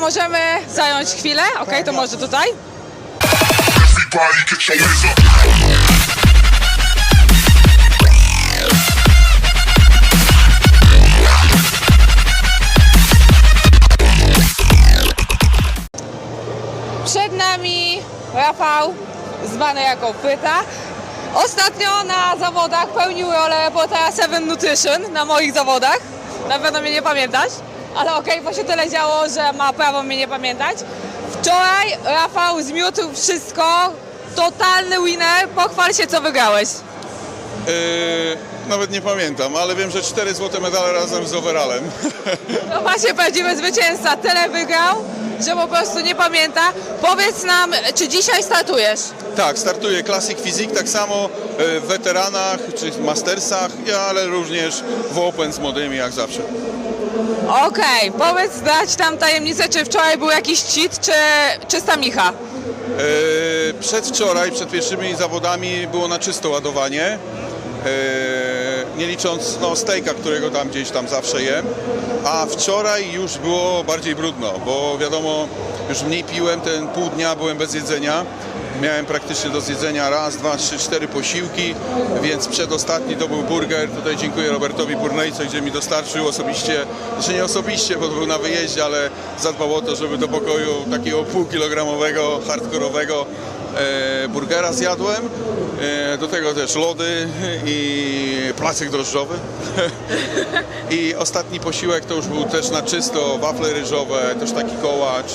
Możemy zająć chwilę? Okej, to może tutaj. Przed nami Rafał, zwany jako Pyta. Ostatnio na zawodach pełnił rolę reportera Seven Nutrition na moich zawodach. Na pewno mnie nie pamiętasz, ale okej, bo się tyle działo, że ma prawo mnie nie pamiętać. Wczoraj Rafał zmiótł wszystko, totalny winner. Pochwal się, co wygrałeś. Yy, nawet nie pamiętam, ale wiem, że cztery złote medale razem z overallem. No właśnie prawdziwy zwycięzca tyle wygrał, że po prostu nie pamięta. Powiedz nam, czy dzisiaj startujesz? tak, startuję Classic Physique, tak samo yy, w weteranach czy w mastersach, ale również w Open z młodymi jak zawsze. Okej, powiedz, zdać tam tajemnicę, czy wczoraj był jakiś cheat, czy czysta micha? Yy, przedwczoraj, przed pierwszymi zawodami było na czysto ładowanie. Nie licząc no, stejka, którego tam gdzieś tam zawsze jem. A wczoraj już było bardziej brudno, bo wiadomo, już mniej piłem, ten pół dnia byłem bez jedzenia. Miałem praktycznie do zjedzenia raz, dwa, trzy, cztery posiłki, więc przedostatni to był burger. Tutaj dziękuję Robertowi Burnejce, gdzie mi dostarczył osobiście, znaczy nie osobiście, bo był na wyjeździe, ale zadbał o to, żeby do pokoju takiego półkilogramowego, hardkorowego e, burgera zjadłem. E, do tego też lody i placek drożdżowy. I ostatni posiłek to już był też na czysto, wafle ryżowe, też taki kołacz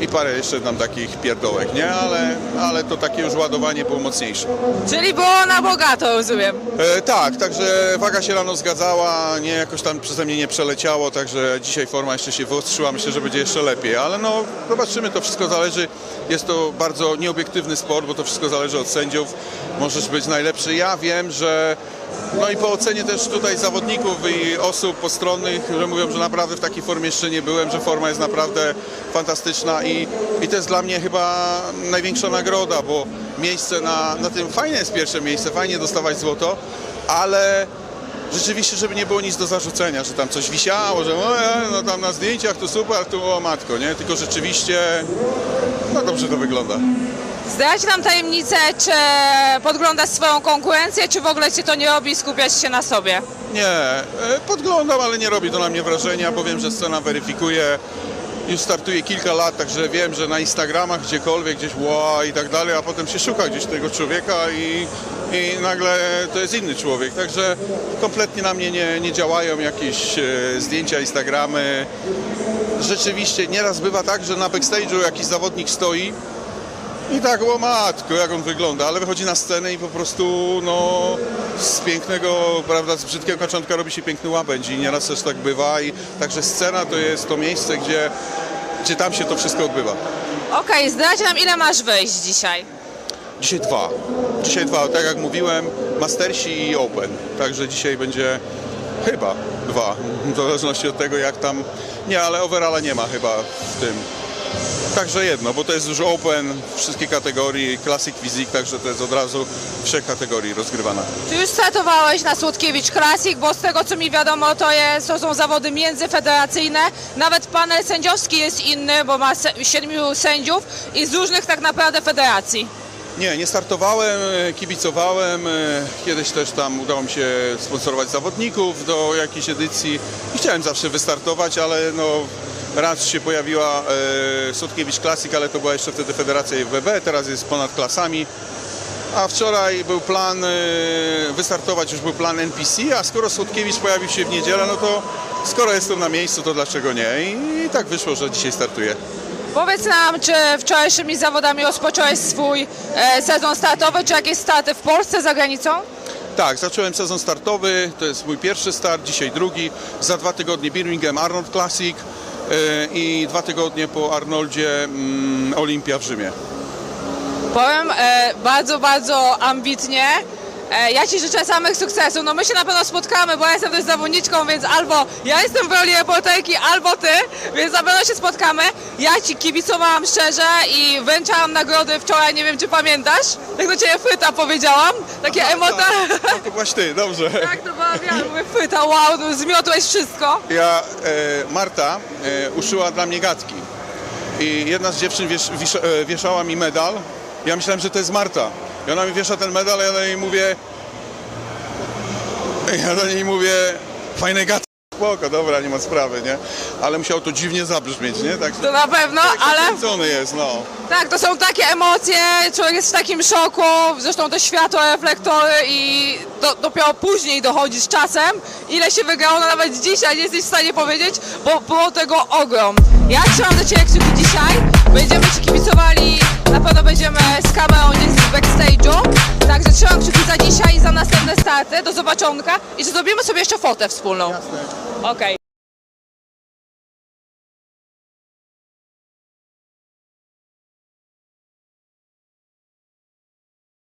i parę jeszcze tam takich pierdołek, nie? Ale, ale to takie już ładowanie było mocniejsze. Czyli było na bogato, rozumiem. E, tak, także waga się rano zgadzała, nie jakoś tam przeze mnie nie przeleciało, także dzisiaj forma jeszcze się wyostrzyła, myślę, że będzie jeszcze lepiej, ale no zobaczymy, to wszystko zależy, jest to bardzo nieobiektywny sport, bo to wszystko zależy od sędziów, możesz być najlepszy, ja wiem, że no i po ocenie też tutaj zawodników i osób postronnych, że mówią, że naprawdę w takiej formie jeszcze nie byłem, że forma jest naprawdę fantastyczna i, i to jest dla mnie chyba największa nagroda, bo miejsce na, na tym fajne jest pierwsze miejsce, fajnie dostawać złoto, ale rzeczywiście, żeby nie było nic do zarzucenia, że tam coś wisiało, że e, no tam na zdjęciach to super, tu o matko, nie? Tylko rzeczywiście, no dobrze to wygląda. Zdać nam tajemnicę, czy podglądasz swoją konkurencję, czy w ogóle cię to nie robi i skupiasz się na sobie? Nie, e, podglądam, ale nie robi to na mnie wrażenia, bo wiem, że scena weryfikuje. Już startuję kilka lat, także wiem, że na Instagramach gdziekolwiek, gdzieś ła i tak dalej, a potem się szuka gdzieś tego człowieka i, i nagle to jest inny człowiek. Także kompletnie na mnie nie, nie działają jakieś e, zdjęcia, Instagramy. Rzeczywiście nieraz bywa tak, że na backstage'u jakiś zawodnik stoi i tak, o matko, jak on wygląda, ale wychodzi na scenę i po prostu, no, z pięknego, prawda, z brzydkiego kaczątka robi się piękny łabędź i nieraz też tak bywa i także scena to jest to miejsce, gdzie, gdzie tam się to wszystko odbywa. Okej, zdać nam ile masz wyjść dzisiaj? Dzisiaj dwa. Dzisiaj dwa, tak jak mówiłem, Mastersi i Open. Także dzisiaj będzie chyba dwa, w zależności od tego jak tam, nie, ale overalla nie ma chyba w tym. Także jedno, bo to jest już Open, wszystkie kategorie, Classic Physique, także to jest od razu trzech kategorii rozgrywana. Czy już startowałeś na Słodkiewicz Classic, bo z tego co mi wiadomo, to, jest, to są zawody międzyfederacyjne. Nawet panel sędziowski jest inny, bo ma siedmiu sędziów i z różnych tak naprawdę federacji. Nie, nie startowałem, kibicowałem. Kiedyś też tam udało mi się sponsorować zawodników do jakiejś edycji i chciałem zawsze wystartować, ale no raz się pojawiła e, Sotkiewicz Classic, ale to była jeszcze wtedy Federacja IWB, teraz jest ponad klasami. A wczoraj był plan e, wystartować, już był plan NPC, a skoro Słodkiewicz pojawił się w niedzielę, no to skoro jestem na miejscu, to dlaczego nie? I, i tak wyszło, że dzisiaj startuję. Powiedz nam, czy wczorajszymi zawodami rozpocząłeś swój e, sezon startowy, czy jakieś starty w Polsce, za granicą? Tak, zacząłem sezon startowy, to jest mój pierwszy start, dzisiaj drugi. Za dwa tygodnie Birmingham Arnold Classic i dwa tygodnie po Arnoldzie mm, Olimpia w Rzymie. Powiem e, bardzo, bardzo ambitnie. E, ja Ci życzę samych sukcesów. No my się na pewno spotkamy, bo ja jestem też zawodniczką, więc albo ja jestem w roli reporterki, albo Ty, więc na pewno się spotkamy. Ja Ci kibicowałam szczerze i wręczałam nagrody wczoraj, nie wiem czy pamiętasz. Tak do Ciebie Fryta powiedziałam, takie emota... Tak, to byłaś ty, dobrze. Tak, to była ja, mówię Fryta, wow, no, zmiotłeś wszystko. Ja, e, Marta e, uszyła dla mnie gadki. i jedna z dziewczyn wiesz, wisz, e, wieszała mi medal. Ja myślałem, że to jest Marta. I ona mi wiesza ten medal, a ja do niej mówię... Ja do niej mówię, fajne gaty. Spoko, dobra, nie ma sprawy, nie? Ale musiało to dziwnie zabrzmieć, nie? Tak, To na pewno, ale Kręcony jest, no. tak, to są takie emocje, człowiek jest w takim szoku, zresztą te światło, reflektory i do, dopiero później dochodzi z czasem, ile się wygrało, no nawet dzisiaj nie jesteś w stanie powiedzieć, bo było tego ogrom. Ja trzymam do Ciebie kciuki dzisiaj, będziemy Ci kibicowali, na pewno będziemy z kamerą gdzieś z backstage'u, także trzymam kciuki za dzisiaj i za następne starty, do zobaczonka i że zrobimy sobie jeszcze fotę wspólną. Okej.